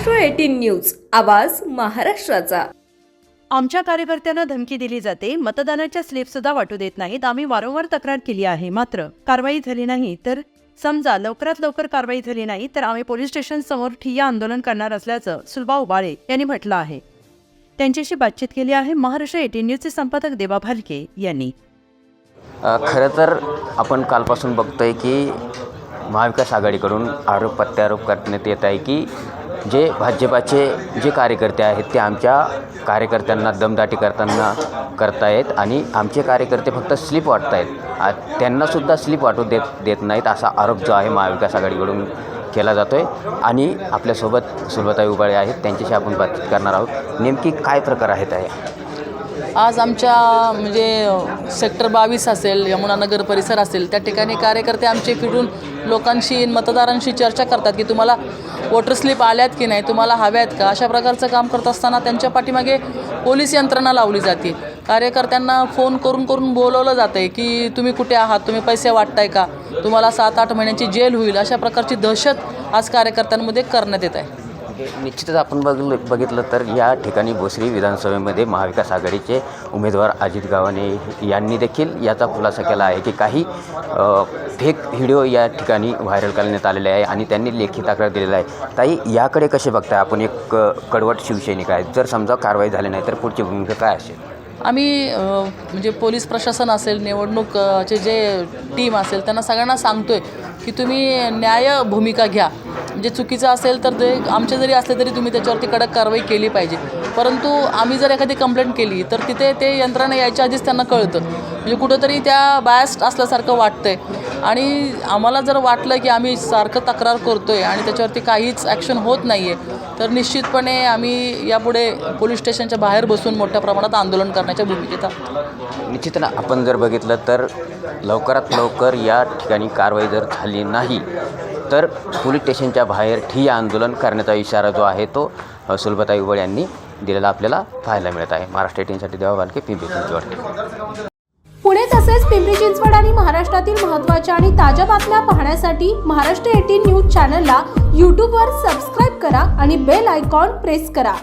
News आवाज महाराष्ट्राचा. आमच्या कार्यकर्त्यांना धमकी दिली जाते. मतदानाच्या स्लिप सुद्धा वाटू देत नाहीत. आम्ही वारंवार तक्रार केली आहे. मात्र कारवाई झाली नाही तर समजा लवकरात लवकर कारवाई झाली नाही तर आम्ही पोलीस स्टेशन समोर ठिय्या आंदोलन करणार असल्याचं सुलभा उबाळे यांनी म्हटलं आहे. त्यांच्याशी बातचीत केली आहे महाराष्ट्र एटीन न्यूजचे संपादक देबा भालके यांनी. खरं तर आपण कालपासून बघतोय की महाविकास आघाडीकडून आरोप प्रत्यारोप करण्यात येत आहे की जे भाजपाचे जे कार्यकर्ते आहेत ते आमच्या कार्यकर्त्यांना दमदाटी करताना करतायत आणि आमचे कार्यकर्ते फक्त स्लिप वाटत आहेत त्यांनासुद्धा स्लिप वाटू देत देत नाहीत असा आरोप जो आहे महाविकास आघाडीकडून केला जातो आहे आणि आपल्यासोबत सुलभताई उबाळे आहेत त्यांच्याशी आपण बातचीत करणार आहोत. नेमकी काय प्रकार आहेत आहे आज आमच्या म्हणजे सेक्टर बावीस असेल यमुनानगर परिसर असेल त्या ठिकाणी कार्यकर्ते आमचे फिरून लोकांशी मतदारांशी चर्चा करतात की तुम्हाला वोटर स्लिप आल्यात की नाही तुम्हाला हव्यात का? अशा प्रकारचं काम करत असताना त्यांच्या पाठीमागे पोलीस यंत्रणा लावली जाते. कार्यकर्त्यांना फोन करून करून बोलवलं जातं आहे की तुम्ही कुठे आहात तुम्ही पैसे वाटताय का? तुम्हाला सात आठ महिन्यांची जेल होईल अशा प्रकारची दहशत आज कार्यकर्त्यांमध्ये करण्यात येत आहे. निश्चितच आपण बघलं बघितलं तर या ठिकाणी भोसरी विधानसभेमध्ये महाविकास आघाडीचे उमेदवार अजित गावाने यांनी देखील याचा खुलासा केला आहे की काही फेक व्हिडिओ या ठिकाणी व्हायरल करण्यात आलेले आहे आणि त्यांनी लेखी तक्रार दिलेला आहे. ताई याकडे कसे बघताय आपण एक कडवट शिवसैनिक आहे. जर समजा कारवाई झाली नाही तर पुढची भूमिका काय असेल? आम्ही म्हणजे पोलीस प्रशासन असेल निवडणूकचे जे टीम असेल त्यांना सगळ्यांना सांगतो आहे की तुम्ही न्याय भूमिका घ्या. जे चुकीचं असेल तर ते आमचे जरी असले तरी तुम्ही त्याच्यावरती कडक कारवाई केली पाहिजे. परंतु आम्ही जर एखादी कंप्लेंट केली तर तिथे ते यंत्रणा यायच्या आधीच त्यांना कळतं. म्हणजे कुठंतरी त्या बॅस्ट असल्यासारखं वाटतंय. आणि आम्हाला जर वाटलं की आम्ही सारखं तक्रार करतो आहे आणि त्याच्यावरती काहीच ॲक्शन होत नाही आहे तर निश्चितपणे आम्ही यापुढे पोलीस स्टेशनच्या बाहेर बसून मोठ्या प्रमाणात आंदोलन करण्याच्या भूमिकेत आहोत. निश्चित ना आपण जर बघितलं तर लवकरात लवकर या ठिकाणी कारवाई जर झाली नाही तर पोलीस स्टेशनच्या बाहेर ठिय्या आंदोलन करण्याचा इशारा जो आहे तो सुलभताई उबळ यांनी दिलेला आपल्याला पाहायला मिळत आहे. महाराष्ट्र एटीनसाठी देवा बालके पिंपरी चिंचवड. पुणे तसेच पिंपरी चिंचवड आणि महाराष्ट्रातील महत्त्वाच्या आणि ताज्या बातम्या पाहण्यासाठी महाराष्ट्र एटीन न्यूज चॅनलला यूट्यूबवर सबस्क्राईब करा आणि बेल आयकॉन प्रेस करा.